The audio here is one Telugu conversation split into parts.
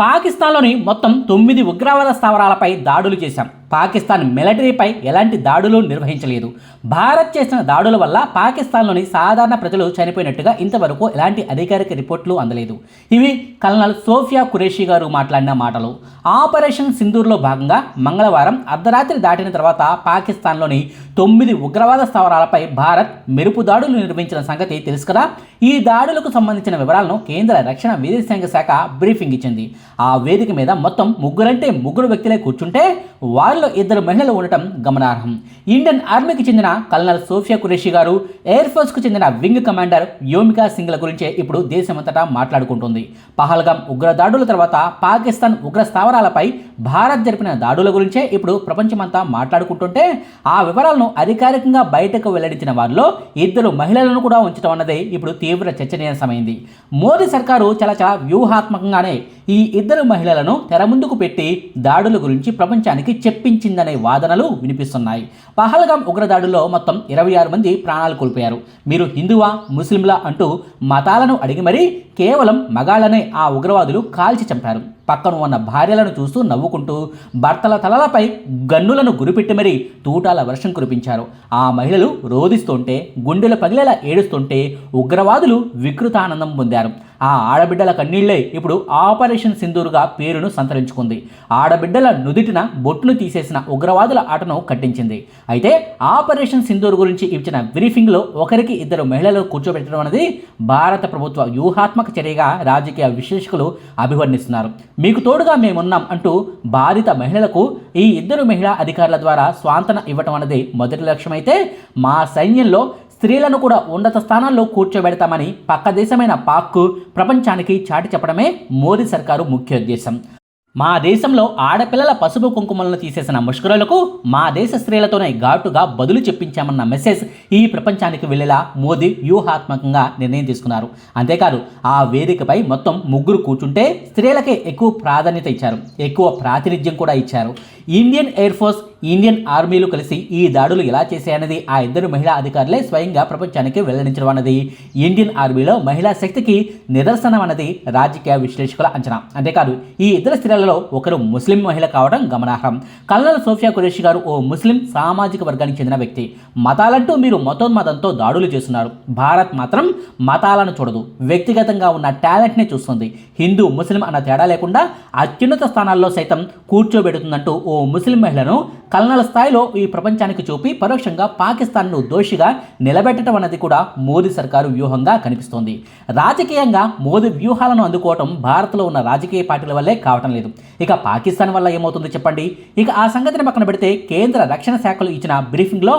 పాకిస్తాన్లోని మొత్తం తొమ్మిది ఉగ్రవాద స్థావరాలపై దాడులు చేశాం. పాకిస్తాన్ మిలిటరీపై ఎలాంటి దాడులు నిర్వహించలేదు. భారత్ చేసిన దాడుల వల్ల పాకిస్తాన్లోని సాధారణ ప్రజలు చనిపోయినట్టుగా ఇంతవరకు ఎలాంటి అధికారిక రిపోర్ట్లు అందలేదు. ఇవి కల్నల్ సోఫియా ఖురేషీ గారు మాట్లాడిన మాటలు. ఆపరేషన్ సింధూర్లో భాగంగా మంగళవారం అర్ధరాత్రి దాటిన తర్వాత పాకిస్తాన్లోని తొమ్మిది ఉగ్రవాద స్థావరాలపై భారత్ మెరుపు దాడులు నిర్వహించిన సంగతి తెలుసు కదా? ఈ దాడులకు సంబంధించిన వివరాలను కేంద్ర రక్షణ విదేశాంగ శాఖ బ్రీఫింగ్ ఇచ్చింది. ఆ వేదిక మీద మొత్తం ముగ్గురంటే ముగ్గురు వ్యక్తులే కూర్చుంటే వారు వారిలో ఇద్దరు మహిళలు ఉండటం గమనార్హం. ఇండియన్ ఆర్మీకి చెందిన కల్నల్ సోఫియా కురేషి గారు ఎయిర్ ఫోర్స్కు చెందిన వింగ్ కమాండర్ యోమికా సింగ్ల గురించే ఇప్పుడు దేశమంతటా మాట్లాడుకుంటుంది. పహల్గాం ఉగ్ర దాడుల తర్వాత పాకిస్తాన్ ఉగ్ర స్థావరాలపై భారత్ జరిపిన దాడుల గురించే ఇప్పుడు ప్రపంచమంతా మాట్లాడుకుంటుంటే ఆ వివరాలను అధికారికంగా బయటకు వెల్లడించిన వారిలో ఇద్దరు మహిళలను కూడా ఉంచడం అన్నది ఇప్పుడు తీవ్ర చర్చనీయాంశమైంది. మోదీ సర్కారు చాలా చాలా వ్యూహాత్మకంగానే ఈ ఇద్దరు మహిళలను తెర ముందుకు పెట్టి దాడుల గురించి ప్రపంచానికి నేర్పించిందనే వాదనలు వినిపిస్తున్నాయి. పహల్గాం ఉగ్రదాడుల్లో మొత్తం ఇరవై ఆరు మంది ప్రాణాలు కోల్పోయారు. మీరు హిందువా ముస్లింలా అంటూ మతాలను అడిగి మరీ కేవలం మగాళ్ళనే ఆ ఉగ్రవాదులు కాల్చి చంపారు. పక్కన ఉన్న భార్యలను చూస్తూ నవ్వుకుంటూ భర్తల తలలపై గన్నులను గురిపెట్టి మరీ తూటాల వర్షం కురిపించారు. ఆ మహిళలు రోదిస్తుంటే గుండెలు పగిలేలా ఏడుస్తుంటే ఉగ్రవాదులు వికృతానందం పొందారు. ఆ ఆడబిడ్డల కన్నీళ్ళే ఇప్పుడు ఆపరేషన్ సింధూరుగా పేరును సంతరించుకుంది. ఆడబిడ్డల నుదిటిన బొట్టును తీసేసిన ఉగ్రవాదుల ఆటను కట్టించింది. అయితే ఆపరేషన్ సింధూర్ గురించి ఇచ్చిన బ్రీఫింగ్లో ఒకరికి ఇద్దరు మహిళలు కూర్చోబెట్టడం అనేది భారత ప్రభుత్వ వ్యూహాత్మక చర్యగా రాజకీయ విశ్లేషకులు అభివర్ణిస్తున్నారు. మీకు తోడుగా మేమున్నాం అంటూ బాధిత మహిళలకు ఈ ఇద్దరు మహిళా అధికారుల ద్వారా స్వాంతన ఇవ్వటం అనేది మొదటి లక్ష్యమైతే మా సైన్యంలో స్త్రీలను కూడా ఉన్నత స్థానాల్లో కూర్చోబెడతామని పక్క దేశమైన పాక్కు ప్రపంచానికి చాటి చెప్పడమే మోదీ సర్కారు ముఖ్య ఉద్దేశం. మా దేశంలో ఆడపిల్లల పసుపు కుంకుమలను తీసేసిన ముష్కరులకు మా దేశ స్త్రీలతోనే ఘాటుగా బదులు చెప్పించామన్న మెసేజ్ ఈ ప్రపంచానికి వెళ్ళేలా మోదీ వ్యూహాత్మకంగా నిర్ణయం తీసుకున్నారు. అంతేకాదు ఆ వేదికపై మొత్తం ముగ్గురు కూర్చుంటే స్త్రీలకే ఎక్కువ ప్రాధాన్యత ఇచ్చారు. ఎక్కువ ప్రాతినిధ్యం కూడా ఇచ్చారు. ఇండియన్ ఎయిర్ ఫోర్స్ ఇండియన్ ఆర్మీలు కలిసి ఈ దాడులు ఎలా చేశాయన్నది ఆ ఇద్దరు మహిళా అధికారులే స్వయంగా ప్రపంచానికి వెల్లడించడం అన్నది ఇండియన్ ఆర్మీలో మహిళా శక్తికి నిదర్శనం అన్నది రాజకీయ విశ్లేషకుల అంచనా. అంతేకాదు ఈ ఇద్దరు స్త్రీలలో ఒకరు ముస్లిం మహిళ కావడం గమనార్హం. కల్నల్ సోఫియా కురేషి గారు ఓ ముస్లిం సామాజిక వర్గానికి చెందిన వ్యక్తి. మతాలంటూ మీరు మతోన్మతంతో దాడులు చేస్తున్నారు. భారత్ మాత్రం మతాలను చూడదు. వ్యక్తిగతంగా ఉన్న టాలెంట్నే చూస్తుంది. హిందూ ముస్లిం అన్న తేడా లేకుండా అత్యున్నత స్థానాల్లో సైతం కూర్చోబెడుతుందంటూ ఓ ఓ ముస్లిం మహిళను కల్నల స్థాయిలో ఈ ప్రపంచానికి చూపి పరోక్షంగా పాకిస్తాన్ను దోషిగా నిలబెట్టడం అన్నది కూడా మోదీ సర్కారు వ్యూహంగా కనిపిస్తోంది. రాజకీయంగా మోదీ వ్యూహాలను అందుకోవటం భారత్లో ఉన్న రాజకీయ పార్టీల వల్లే కావటం లేదు. ఇక పాకిస్తాన్ వల్ల ఏమవుతుందో చెప్పండి? ఇక ఆ సంగతిని పక్కన పెడితే కేంద్ర రక్షణ శాఖలు ఇచ్చిన బ్రీఫింగ్లో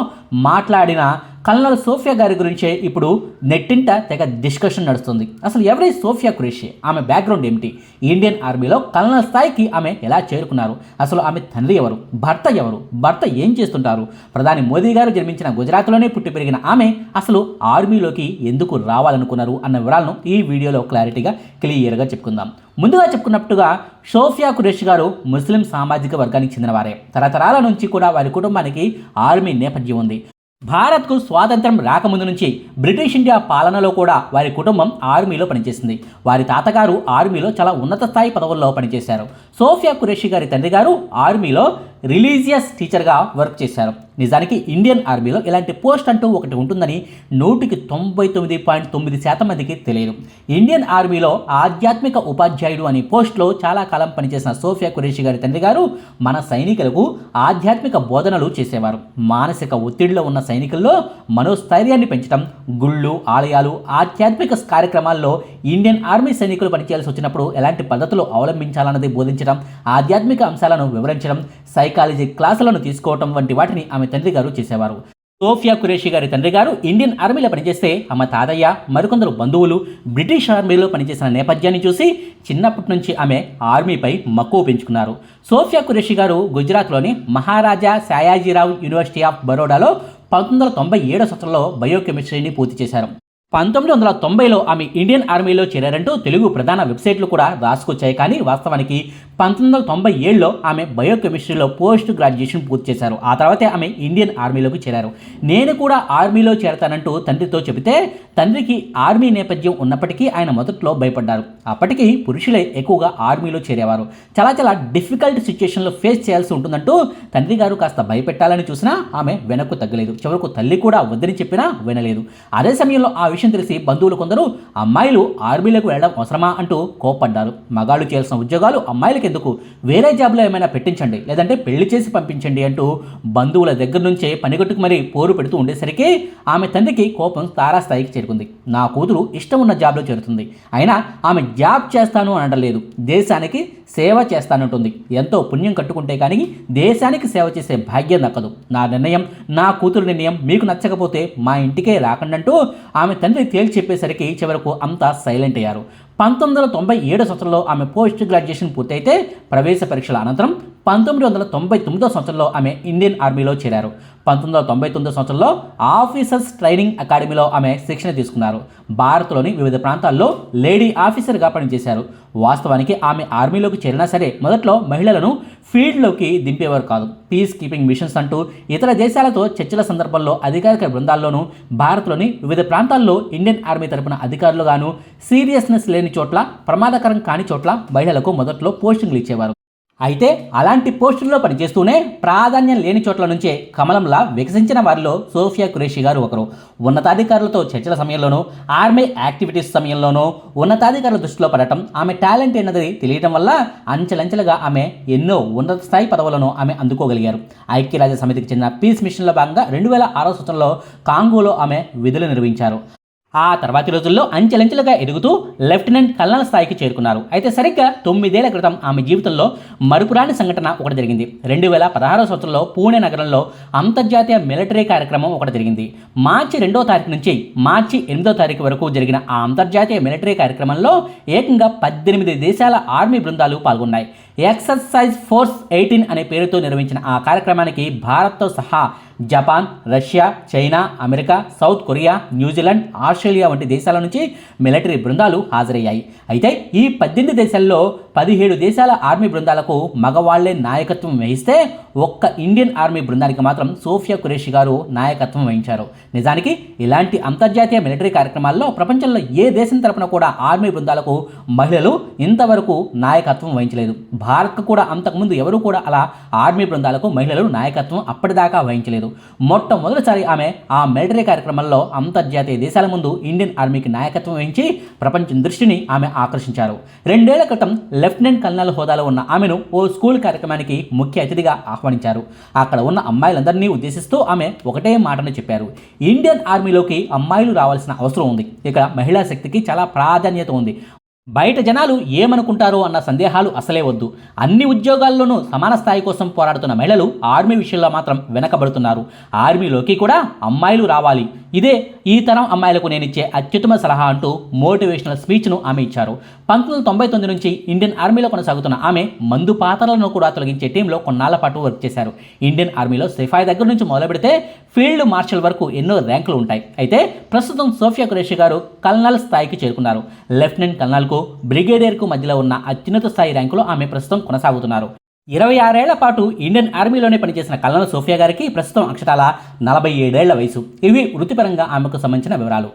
మాట్లాడిన కల్నల్ సోఫియా గారి గురించే ఇప్పుడు నెట్టింట తెగ డిస్కషన్ నడుస్తుంది. అసలు ఎవరి సోఫియా కురేషి? ఆమె బ్యాక్గ్రౌండ్ ఏమిటి? ఇండియన్ ఆర్మీలో కల్నల్ స్థాయికి ఆమె ఎలా చేరుకున్నారు? అసలు ఆమె తండ్రి ఎవరు? భర్త ఎవరు? భర్త ఏం చేస్తుంటారు? ప్రధాని మోదీ గారు జన్మించిన గుజరాత్లోనే పుట్టి పెరిగిన ఆమె అసలు ఆర్మీలోకి ఎందుకు రావాలనుకున్నారు అన్న వివరాలను ఈ వీడియోలో క్లారిటీగా క్లియర్గా చెప్పుకుందాం. ముందుగా చెప్పుకున్నట్టుగా షోఫియా కురేష్ గారు ముస్లిం సామాజిక వర్గానికి చెందినవారే. తరతరాల నుంచి కూడా వారి కుటుంబానికి ఆర్మీ నేపథ్యం ఉంది. భారత్కు స్వాతంత్రం రాకముందు నుంచి బ్రిటిష్ ఇండియా పాలనలో కూడా వారి కుటుంబం ఆర్మీలో పనిచేసింది. వారి తాతగారు ఆర్మీలో చాలా ఉన్నత స్థాయి పదవుల్లో పనిచేశారు. సోఫియా కురేషి గారి తండ్రి గారు ఆర్మీలో రిలీజియస్ టీచర్గా వర్క్ చేశారు. నిజానికి ఇండియన్ ఆర్మీలో ఇలాంటి పోస్ట్ అంటూ ఒకటి ఉంటుందని నూటికి తొంభై తొమ్మిది పాయింట్ తొమ్మిది శాతం మందికి తెలియదు. ఇండియన్ ఆర్మీలో ఆధ్యాత్మిక ఉపాధ్యాయుడు అనే పోస్ట్లో చాలా కాలం పనిచేసిన సోఫియా కురేషి గారి తండ్రి గారు మన సైనికులకు ఆధ్యాత్మిక బోధనలు చేసేవారు. మానసిక ఒత్తిడిలో ఉన్న సైనికుల్లో మనోస్థైర్యాన్ని పెంచడం గుళ్ళు ఆలయాలు ఆధ్యాత్మిక కార్యక్రమాల్లో ఇండియన్ ఆర్మీ సైనికులు పనిచేయాల్సి వచ్చినప్పుడు ఎలాంటి పద్ధతులు అవలంబించాలన్నది బోధించడం ఆధ్యాత్మిక అంశాలను వివరించడం సైకాలజీ క్లాసులను తీసుకోవటం వంటి వాటిని ఆమె తండ్రి గారు చేసేవారు. సోఫియా కురేషి గారి తండ్రి గారు ఇండియన్ ఆర్మీలో పనిచేస్తే ఆమె తాతయ్య మరికొందరు బంధువులు బ్రిటిష్ ఆర్మీలో పనిచేసిన నేపథ్యాన్ని చూసి చిన్నప్పటి నుంచి ఆమె ఆర్మీపై మక్కువ పెంచుకున్నారు. సోఫియా కురేషి గారు గుజరాత్లోని మహారాజా సయాజీరావు యూనివర్సిటీ ఆఫ్ బరోడాలో పంతొమ్మిది వందల తొంభై ఏడో సంవత్సరంలో బయోకెమిస్ట్రీని పూర్తి చేశారు. పంతొమ్మిది వందల తొంభైలో ఆమె ఇండియన్ ఆర్మీలో చేరారంటూ తెలుగు ప్రధాన వెబ్సైట్లు కూడా రాసుకొచ్చాయి. కానీ వాస్తవానికి పంతొమ్మిది వందల తొంభై ఏడులో ఆమె బయోకెమిస్ట్రీలో పోస్ట్ గ్రాడ్యుయేషన్ పూర్తి చేశారు. ఆ తర్వాతే ఆమె ఇండియన్ ఆర్మీలోకి చేరారు. నేను కూడా ఆర్మీలో చేరతానంటూ తండ్రితో చెబితే తండ్రికి ఆర్మీ నేపథ్యం ఉన్నప్పటికీ ఆయన మొదట్లో భయపడ్డారు. అప్పటికి పురుషులే ఎక్కువగా ఆర్మీలో చేరేవారు. చాలా చాలా డిఫికల్ట్ సిచ్యుయేషన్లో ఫేస్ చేయాల్సి ఉంటుందంటూ తండ్రి గారు కాస్త భయపెట్టాలని చూసినా ఆమె వెనక్కు తగ్గలేదు. చివరకు తల్లి కూడా వద్దని చెప్పినా వినలేదు. అదే సమయంలో ఆ విషయం తెలిసి బంధువులు కొందరు అమ్మాయిలు ఆర్మీలకు వెళ్ళడం అవసరమా? అంటూ కోప్పడ్డారు. మగాళ్ళు చేయాల్సిన ఉద్యోగాలు అమ్మాయిలకి ఎందుకు వేరే జాబ్లో ఏమైనా పెట్టించండి లేదంటే పెళ్ళి చేసి పంపించండి అంటూ బంధువుల దగ్గర నుంచే పనిగట్టుకు మరీ పోరు పెడుతూ ఉండేసరికి ఆమె తండ్రికి కోపం తారాస్థాయికి చేరుకుంది. నా కూతురు ఇష్టం ఉన్న జాబ్లో చేరుతుంది. అయినా ఆమె జాబ్ చేస్తాను అనడం లేదు దేశానికి సేవ చేస్తానంటుంది. ఎంతో పుణ్యం కట్టుకుంటే కానీ దేశానికి సేవ చేసే భాగ్యం దక్కదు. నా నిర్ణయం నా కూతురు నిర్ణయం మీకు నచ్చకపోతే మా ఇంటికే రాకండంటూ ఆమె తండ్రి తేల్చి చెప్పేసరికి చివరకు అంతా సైలెంట్ అయ్యారు. పంతొమ్మిది వందల తొంభై ఏడు సంవత్సరంలో ఆమె పోస్ట్ గ్రాడ్యుయేషన్ పూర్తయితే ప్రవేశ పరీక్షల అనంతరం పంతొమ్మిది వందల తొంభై తొమ్మిదో సంవత్సరంలో ఆమె ఇండియన్ ఆర్మీలో చేరారు. పంతొమ్మిది వందల తొంభై తొమ్మిదో సంవత్సరంలో ఆఫీసర్స్ ట్రైనింగ్ అకాడమీలో ఆమె శిక్షణ తీసుకున్నారు. భారత్లోని వివిధ ప్రాంతాల్లో లేడీ ఆఫీసర్గా పనిచేశారు. వాస్తవానికి ఆమె ఆర్మీలోకి చేరినా సరే మొదట్లో మహిళలను ఫీల్డ్లోకి దింపేవారు కాదు. పీస్ కీపింగ్ మిషన్స్ అంటూ ఇతర దేశాలతో చర్చల సందర్భంలో అధికారిక బృందాల్లోనూ భారత్లోని వివిధ ప్రాంతాల్లో ఇండియన్ ఆర్మీ తరపున అధికారులుగాను సీరియస్నెస్ లేని చోట్ల ప్రమాదకరం కాని చోట్ల మహిళలకు మొదట్లో పోస్టింగ్లు ఇచ్చేవారు. అయితే అలాంటి పోస్టుల్లో పనిచేస్తూనే ప్రాధాన్యం లేని చోట్ల నుంచే కమలంలా వికసించిన వారిలో సోఫియా ఖురేషి గారు ఒకరు. ఉన్నతాధికారులతో చర్చల సమయంలోనూ ఆర్మీ యాక్టివిటీస్ సమయంలోనూ ఉన్నతాధికారుల దృష్టిలో పడటం ఆమె టాలెంట్ అన్నది తెలియటం వల్ల అంచెలంచెలుగా ఆమె ఎన్నో ఉన్నత స్థాయి పదవులను ఆమె అందుకోగలిగారు. ఐక్యరాజ్య సమితికి చెందిన పీస్ మిషన్లో భాగంగా రెండు వేల ఆరో సంవత్సరంలో కాంగోలో ఆమె విధులు నిర్వహించారు. ఆ తర్వాతి రోజుల్లో అంచెలంచెలుగా ఎదుగుతూ లెఫ్టినెంట్ కల్నల్ స్థాయికి చేరుకున్నారు. అయితే సరిగ్గా తొమ్మిదేళ్ళ క్రితం ఆమె జీవితంలో మరుపురాని సంఘటన ఒకటి జరిగింది. రెండు వేల పదహారో సంవత్సరంలో పూణే నగరంలో అంతర్జాతీయ మిలిటరీ కార్యక్రమం ఒకటి జరిగింది. మార్చి రెండో తారీఖు నుంచి మార్చి ఎనిమిదో తారీఖు వరకు జరిగిన ఆ అంతర్జాతీయ మిలిటరీ కార్యక్రమంలో ఏకంగా పద్దెనిమిది దేశాల ఆర్మీ బృందాలు పాల్గొన్నాయి. ఎక్సర్సైజ్ ఫోర్స్ ఎయిటీన్ అనే పేరుతో నిర్వహించిన ఆ కార్యక్రమానికి భారత్తో సహా Japan Russia China America south Korea New Zealand Australia వంటి దేశాల నుంచి మిలిటరీ బృందాలు హాజరయ్యాయి. అయితే ఈ పద్దెనిమిది దేశాల్లో పదిహేడు దేశాల ఆర్మీ బృందాలకు మగవాళ్ళే నాయకత్వం వహిస్తే ఒక్క ఇండియన్ ఆర్మీ బృందానికి మాత్రం సోఫియా ఖురేషి గారు నాయకత్వం వహించారు. నిజానికి ఇలాంటి అంతర్జాతీయ మిలిటరీ కార్యక్రమాల్లో ప్రపంచంలో ఏ దేశం తరపున కూడా ఆర్మీ బృందాలకు మహిళలు ఇంతవరకు నాయకత్వం వహించలేదు. భారత్కు కూడా అంతకుముందు ఎవరూ కూడా అలా ఆర్మీ బృందాలకు మహిళలు నాయకత్వం అప్పటిదాకా వహించలేదు. మొట్టమొదటిసారి ఆమె ఆ మిలిటరీ కార్యక్రమంలో అంతర్జాతీయ దేశాల ముందు ఇండియన్ ఆర్మీకి నాయకత్వం వహించి ప్రపంచం దృష్టిని ఆమె ఆకర్షించారు. రెండేళ్ళ క్రితం లెఫ్టినెంట్ కల్నల్ హోదాలో ఉన్న ఆమెను ఓ స్కూల్ కార్యక్రమానికి ముఖ్య అతిథిగా ఆహ్వానించారు. అక్కడ ఉన్న అమ్మాయిలందరినీ ఉద్దేశిస్తూ ఆమె ఒకటే మాటను చెప్పారు. ఇండియన్ ఆర్మీలోకి అమ్మాయిలు రావాల్సిన అవసరం ఉంది. ఇక్కడ మహిళా శక్తికి చాలా ప్రాధాన్యత ఉంది. బయట జనాలు ఏమనుకుంటారో అన్న సందేహాలు అసలే వద్దు. అన్ని ఉద్యోగాల్లోనూ సమాన స్థాయి కోసం పోరాడుతున్న మహిళలు ఆర్మీ విషయంలో మాత్రం వెనకబడుతున్నారు. ఆర్మీలోకి కూడా అమ్మాయిలు రావాలి. ఇదే ఈ తరం అమ్మాయిలకు నేను ఇచ్చే అత్యుత్తమ సలహా అంటూ మోటివేషనల్ స్పీచ్ను ఆమె ఇచ్చారు. పంతొమ్మిది వందల తొంభై తొమ్మిది నుంచి ఇండియన్ ఆర్మీలో కొనసాగుతున్న ఆమె మందు పాత్రలను కూడా తొలగించే టీంలో కొన్నాళ్ళ పాటు వర్క్ చేశారు. ఇండియన్ ఆర్మీలో సిఫాయి దగ్గర నుంచి మొదలు పెడితే ఫీల్డ్ మార్షల్ వరకు ఎన్నో ర్యాంకులు ఉంటాయి. అయితే ప్రస్తుతం సోఫియా ఖురేషి గారు కల్నల్ స్థాయికి చేరుకున్నారు. లెఫ్టినెంట్ కల్నల్కు బ్రిగేడియర్కు మధ్యలో ఉన్న అత్యున్నత స్థాయి ర్యాంకులో ఆమె ప్రస్తుతం కొనసాగుతున్నారు. ఇరవై ఆరేళ్ళ పాటు ఇండియన్ ఆర్మీలోనే పనిచేసిన కల్నల్ సోఫియా గారికి ప్రస్తుతం అక్షరాల నలభై ఏడేళ్ళ వయసు. ఇవి వృత్తిపరంగా ఆమెకు సంబంధించిన వివరాలు.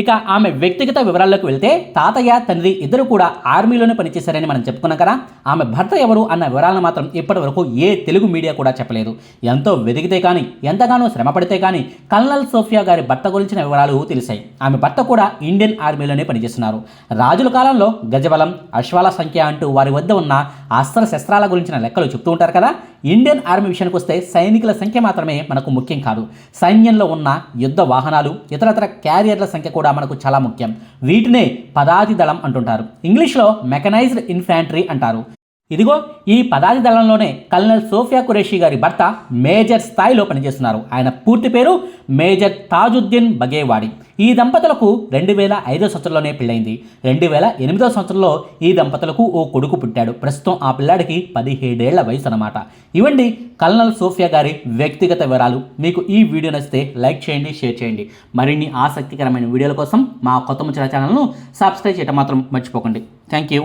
ఇక ఆమె వ్యక్తిగత వివరాల్లోకి వెళ్తే తాతయ్య తండ్రి ఇద్దరు కూడా ఆర్మీలోనే పనిచేశారని మనం చెప్పుకున్నాం కదా. ఆమె భర్త ఎవరు అన్న వివరాలను మాత్రం ఇప్పటి వరకు ఏ తెలుగు మీడియా కూడా చెప్పలేదు. ఎంతో వెతికితే కానీ ఎంతగానో శ్రమపడితే కానీ కల్నల్ సోఫియా గారి భర్త గురించిన వివరాలు తెలిసాయి. ఆమె భర్త కూడా ఇండియన్ ఆర్మీలోనే పనిచేస్తున్నారు. రాజుల కాలంలో గజబలం అశ్వాల సంఖ్య అంటూ వారి వద్ద ఉన్న అస్త్ర శస్త్రాల గురించిన లెక్కలు చెప్తూ ఉంటారు కదా. ఇండియన్ ఆర్మీ విషయానికి వస్తే సైనికుల సంఖ్య మాత్రమే మనకు ముఖ్యం కాదు. సైన్యంలో ఉన్న యుద్ధ వాహనాలు ఇతరతర క్యారియర్ల సంఖ్య కూడా మనకు చాలా ముఖ్యం. వీటినే పదాతి దళం అంటుంటారు. ఇంగ్లీష్లో మెకనైజ్డ్ ఇన్ఫాంట్రీ అంటారు. ఇదిగో ఈ పదాది దళంలోనే కల్నల్ సోఫియా ఖురేషి గారి భర్త మేజర్ స్థాయిలో పనిచేస్తున్నారు. ఆయన పూర్తి పేరు మేజర్ తాజుద్దీన్ బగేవాడి. ఈ దంపతులకు రెండు వేల ఐదో సంవత్సరంలోనే పెళ్ళైంది రెండు వేల ఎనిమిదో సంవత్సరంలో ఈ దంపతులకు ఓ కొడుకు పుట్టాడు. ప్రస్తుతం ఆ పిల్లాడికి పదిహేడేళ్ళ వయసు అనమాట ఇవండి కల్నల్ సోఫియా గారి వ్యక్తిగత వివరాలు. మీకు ఈ వీడియో నచ్చితే లైక్ చేయండి షేర్ చేయండి. మరిన్ని ఆసక్తికరమైన వీడియోల కోసం మా కొత్త ముచ్చల ఛానల్ను సబ్స్క్రైబ్ చేయడం మాత్రం మర్చిపోకండి. Thank you.